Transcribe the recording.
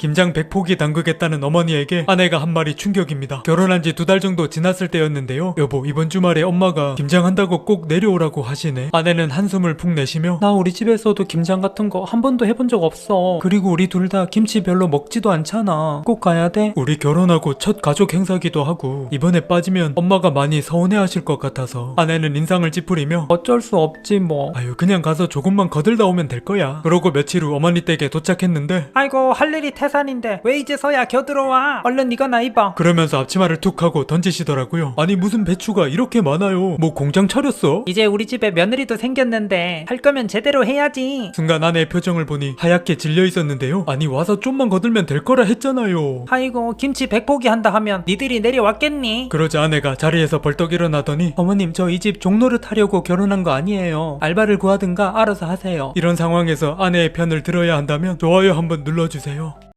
김장 100포기 담그겠다는 어머니에게 아내가 한 말이 충격입니다. 결혼한 지 두 달 정도 지났을 때였는데요. 여보, 이번 주말에 엄마가 김장한다고 꼭 내려오라고 하시네. 아내는 한숨을 푹 내쉬며 나 우리 집에서도 김장 같은 거 한 번도 해본 적 없어. 그리고 우리 둘 다 김치 별로 먹지도 않잖아. 꼭 가야 돼? 우리 결혼하고 첫 가족 행사기도 하고 이번에 빠지면 엄마가 많이 서운해하실 것 같아서 아내는 인상을 찌푸리며 어쩔 수 없지 뭐. 아유 그냥 가서 조금만 거들다 오면 될 거야. 그러고 며칠 후 어머니 댁에 도착했는데 아이고 할 일이 태 산인데 왜 이제서야 겨들어와 얼른 이거나 입어 그러면서 앞치마를 툭 하고 던지시더라고요. 아니 무슨 배추가 이렇게 많아요. 뭐 공장 차렸어? 이제 우리 집에 며느리도 생겼는데 할 거면 제대로 해야지 순간 아내의 표정을 보니 하얗게 질려 있었는데요. 아니 와서 좀만 거들면 될 거라 했잖아요. 아이고 김치 백포기 한다 하면 니들이 내려왔겠니? 그러자 아내가 자리에서 벌떡 일어나더니 어머님 저 이 집 종노릇 하려고 결혼한 거 아니에요. 알바를 구하든가 알아서 하세요. 이런 상황에서 아내의 편을 들어야 한다면 좋아요 한번 눌러주세요.